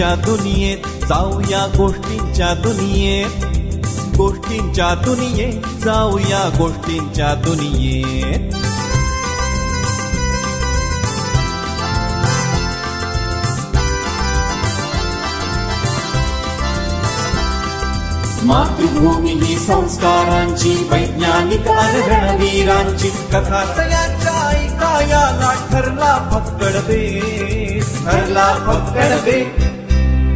गोष्टींच्या दुनियेत जाऊया गोष्टींच्या दुनियेत. गोष्टींच्या दुनियेत जाऊया गोष्टींच्या दुनियेत. मातृभूमी ही संस्कारांची वैज्ञानिक रणवीरांची कथा तयाच्या ऐकायाला ठरला फक्कड बेस. ठरला फक्कड बेस.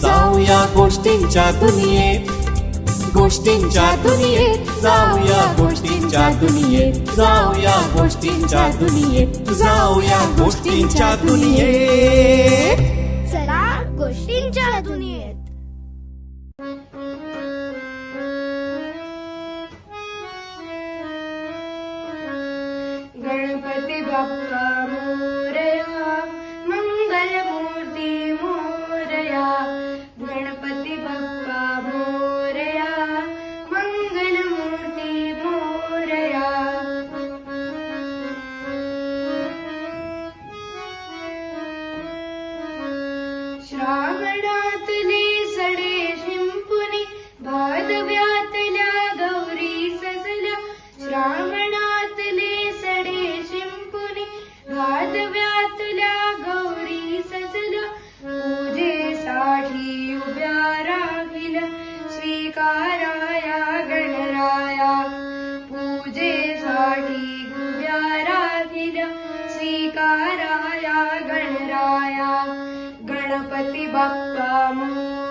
जाऊया गोष्टींच्या दुनियेत. गोष्टींच्या दुनियेत. जाऊया गोष्टींच्या दुनियेत. जाऊया गोष्टींच्या दुनियेत. जाऊया गोष्टींच्या दुनियेत. चला गोष्टींच्या दुनियेत. श्रावणातले सडे शिम्पुनि भादव्यातल्या गौरी सजना श्रावणातले सडे शिम्पुनि भादव्यातल्या गौरी सजना पूजे साठी उभ्या रालाकाराया गणराया. पूजे साठी उभ्या सा स्वीकाराया गणराया. गणपती बाप्पा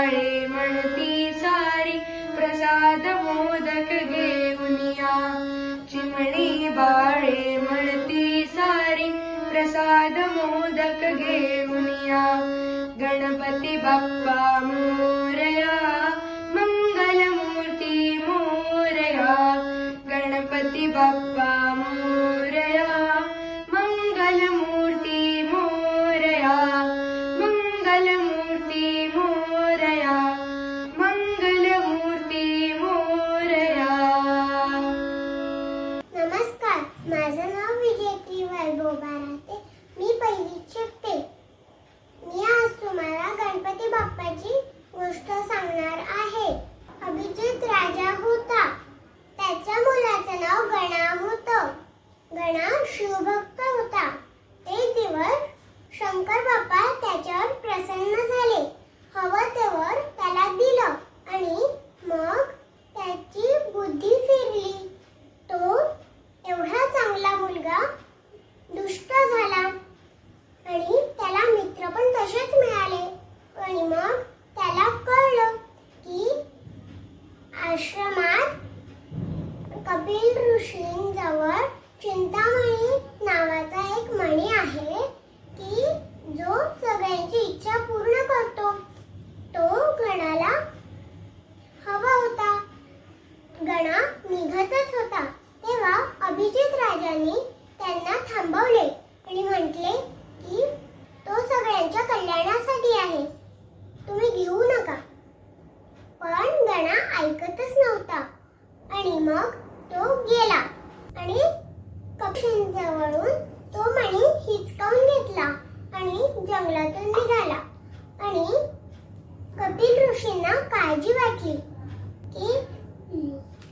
बाळे म्हणती सारी प्रसाद मोदक घेऊन या चिमणी बाळे म्हणती सारी प्रसाद मोदक घेऊन या गणपती बाप्पा मोरया मंगलमूर्ती मोरया। गणपती बाप्पा माझं नाव विजयती वैभोबा राहते मी पहिलीत शिकते. मी आज तुम्हाला गणपती बाप्पाची गोष्ट सांगणार आहे. अभिजित राजा होता. त्याच्या मुलाचं नाव गणा होतं. गणा शिवभक्त होता. ते दिवस शंकर बाप्पा त्याच्यावर प्रसन्न झाले. हवं तेव्हा त्याला दिलं आणि मग त्याची बुद्धी फिरली तो एवढा चांगला मुलगा दुष्ट झाला आणि त्याला मित्र पण तसेच मिळाले आणि मग त्याला कळलं की आश्रमात कपिल ऋषींजवळ चिंतामणी नावाचा एक मणी आहे की जो सगळ्यांची इच्छा पूर्ण करतो तो गणाला हवा होता गणा निघतच होता तेव्हा अभिजित त्यांना थांबवले. आणि म्हटले की तो सगळ्यांच्या कल्याणासाठी आहे. तुम्ही घेऊ नका. पण गणा ऐकतच नव्हता. आणि मग तो गेला. आणि कक्षांजवळून तो मणी हिचकावून घेतला आणि जंगलातून निघाला. आणि कपिल ऋषींना काळजी वाटली की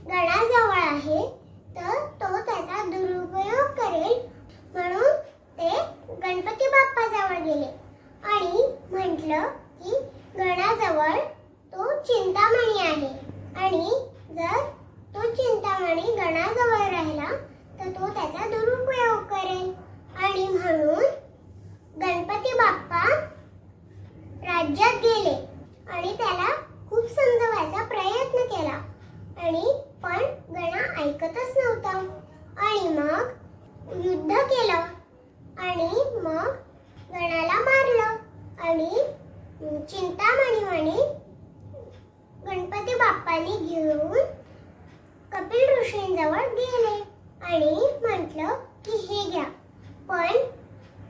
गणाजवळ आहे. तर तो त्याचा दुरुपयोग करेल. म्हणून ते गणपती बाप्पाजवळ गेले. आणि म्हटलं की गणाजवळ तो चिंतामणी आहे. आणि जर तो चिंतामणी गणाजवळ राहिला तर तो त्याचा दुरुपयोग करेल. ऐकतच नव्हता. आणि मग युद्ध केलं. आणि मग गणाला मारलं. आणि चिंतामणी म्हणे गणपती बाप्पानी घेऊन कपिल ऋषींजवळ गेले. आणि म्हटलं की हे घ्या. पण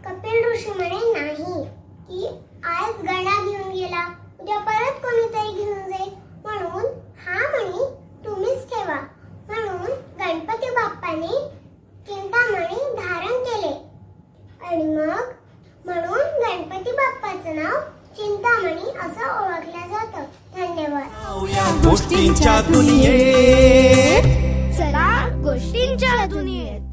कपिल ऋषी म्हणे नाही. की आज गणा घेऊन गेला उद्या परत कोणीतरी घेऊन जाईल म्हणून हा म्हणे तुम्हीच ठेवा म्हणून गणपती बाप्पाने चिंतामणी धारण केले आणि मग म्हणून गणपती बाप्पाचं नाव चिंतामणी असं ओळखलं जातं. धन्यवाद. गोष्टींच्या दुनियेत. चला गोष्टींच्या दुनियेत.